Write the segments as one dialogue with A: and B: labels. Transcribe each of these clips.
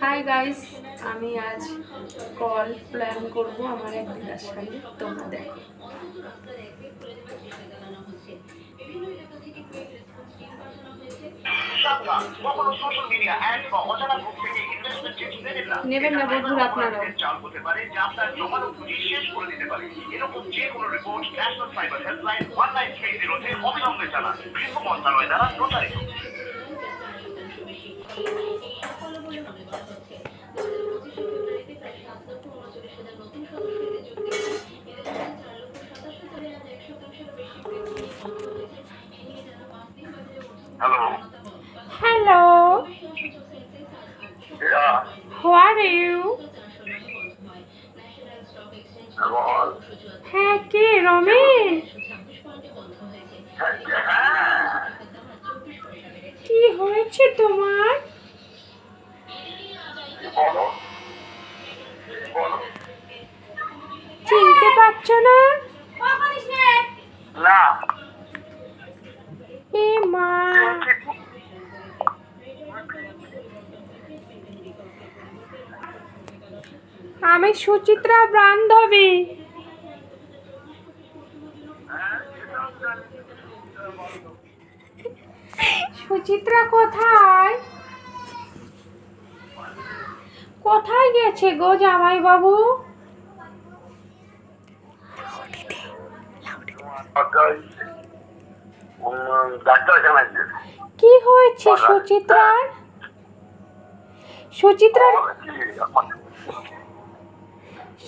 A: Hi guys আমি আজ call plan করব আমার এক দিদার সঙ্গে, তোমরা দেখো
B: নেবেন না
A: বন্ধুরা আপনারাও।
B: অবিলম্বে জানান গৃহ মন্ত্রণালয় দ্বারা প্রচারিত
A: কি হয়েছে তোমার? চিনতে পারছ না?
B: না।
A: এ মা। আমি সুচিত্রা বান্ধবী। সুচিত্রা কোথায়? কোথায় গেছে গো জামাই বাবু
B: ডাক্তার
A: কি হয়েছে সুচিত্রার? সুচিত্রার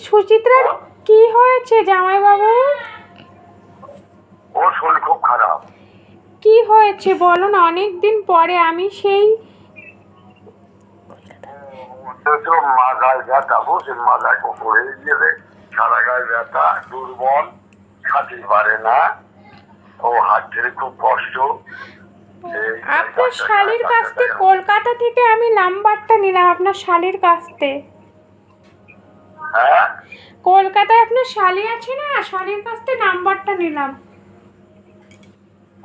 A: সুচিত্রার কি হয়েছে জামাই বাবু
B: ওর শরীর খুব খারাপ।
A: হয়েছে বলো না অনেক দিন পরে আমি সেই
B: ব্যথা বসে মাথায় পড়ে গেলে সারা গায়ে ব্যথা দুর্বল পারে না। ও খুব কষ্ট।
A: আপনার শালির কাছ থেকে কলকাতা থেকে আমি নাম্বারটা নিলাম আপনার শালির কাছ থেকে।
B: হ্যাঁ?
A: কলকাতায় আপনার শালি আছে না? শালির কাছ থেকে নাম্বারটা নিলাম।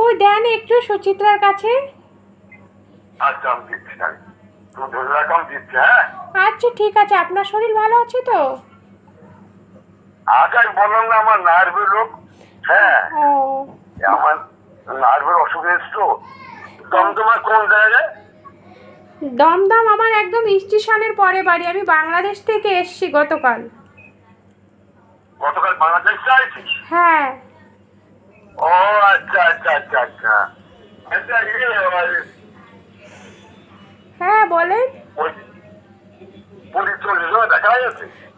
A: কই দেন একটু সুচিত্রার কাছে?
B: আচ্ছা আমি দিচ্ছি তুমি ধরে রাখো আমি দিচ্ছি হ্যাঁ?
A: আচ্ছা ঠিক আছে আপনার শরীর ভালো আছে তো?
B: আগে আমি বললাম না আমার নার্ভের রোগ হ্যাঁ? আমার নার্ভের অসুখ এসছো তোমার কোন জায়গায়?
A: দমদম আমার একদম স্টেশনের পরে বাড়ি আমি বাংলাদেশ থেকে এসছি গতকাল।
B: গতকাল বাংলাদেশ
A: হ্যাঁ।
B: ও আচ্ছা আচ্ছা আচ্ছা আচ্ছা। আচ্ছা
A: হ্যাঁ বলেন।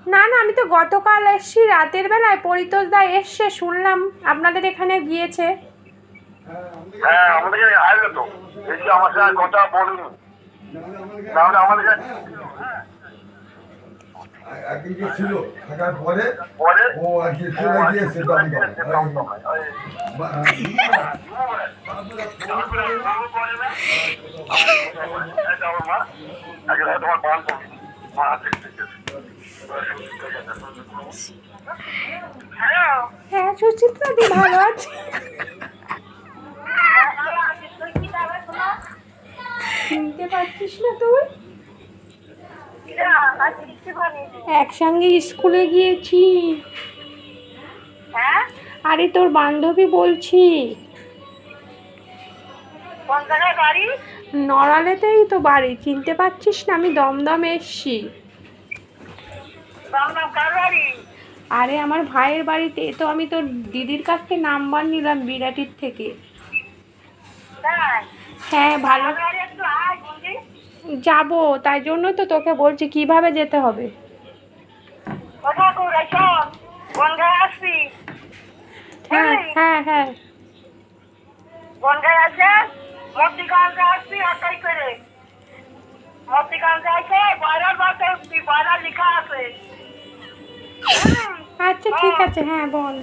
A: না না আমি তো গতকাল এসছি রাতের বেলায় পরিতোষ দা এসছে শুনলাম আপনাদের এখানে গিয়েছে।
B: হ্যাঁ আমাদেরকে আসবে তো। এসে আমার সঙ্গে কথা বলুন। আমাদের কাছে
C: একদিন ছিল থাকার পরে
B: পরে
C: ও আর কি চলে গিয়েছে দমদম।
A: হ্যাঁ সুচিত্রা দি ভালো আছে। শুনতে পাচ্ছিস না তুই? একসঙ্গে স্কুলে গিয়েছি।
D: হ্যাঁ?
A: আরে তোর বান্ধবী বলছি। নড়ালেতেই তো বাড়ি চিনতে পারছিস না আমি দমদম এসছি। আরে আমার ভাইয়ের বাড়িতে তো আমি তোর দিদির কাছ থেকে নাম্বার নিলাম বিরাটির থেকে। হ্যাঁ ভালো
D: আমার বাড়ি একটু আয় বুঝি
A: যাব তাই জন্য তো তোকে বলছি কীভাবে যেতে হবে? হ্যাঁ হ্যাঁ হ্যাঁ।
D: বনগায় আছে অটোই করে। মতিগঞ্জ আছে বয়রার বাসে উঠছি বয়রার লেখা আছে।
A: আচ্ছা ঠিক আছে হ্যাঁ বল।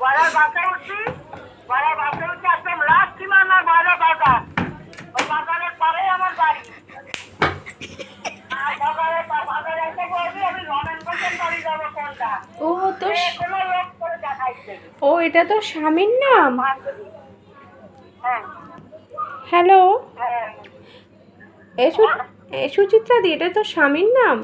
D: বয়রার বাসে উঠছি বয়রার বাসে উঠছি একদম লাস্ট সীমানা বয়রার বাজার
A: ও তো ও এটা তো স্বামীর নাম?
D: হ্যাঁ।
A: হ্যালো?
D: হ্যাঁ।
A: এ সুচিত্রা দি এটা তো স্বামীর নাম?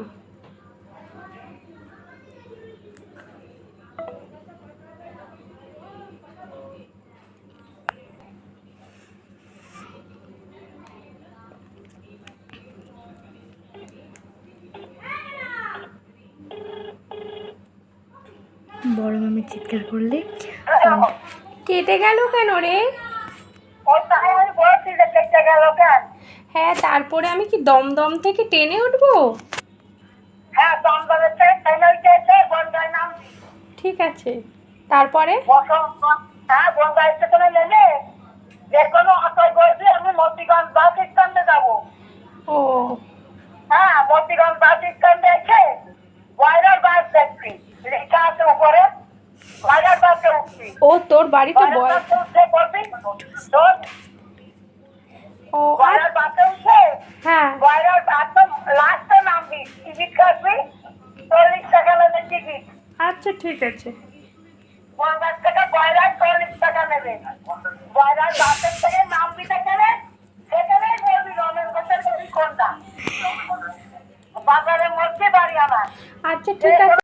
E: বড় মামি চিৎকার করলে।
A: কেটে গেল কেন রে? হ্যাঁ তারপরে আমি কি দমদম থেকে টেনে উঠবো?
D: হ্যাঁ
A: ঠিক আছে। তারপরে?
D: হ্যাঁ
A: ও।
D: হ্যাঁ মতিগঞ্জ বাস স্ট্যান্ডে এসে বয়রার বাস দেখছি। লেখা আছে উপরে
A: ও তোর বাড়ি তো বয়
D: বাসে উঠে বলবি তোর
A: ও আর
D: বয়রার উঠে
A: হ্যাঁ।
D: বয়রার একদম লাস্টে নামবি। টিকিট কাটবি? চল্লিশ টাকা নেবে টিকিট।
A: আচ্ছা ঠিক আছে।
D: বয়রার চল্লিশ টাকা নেবে। বয়রার বাসের থেকে নামবি সেখানে? সেখানেই বলবি রমেন ঘোষের কোনটা? বাজারের মধ্যে বাড়ি আমার
A: আচ্ছা ঠিক আছে।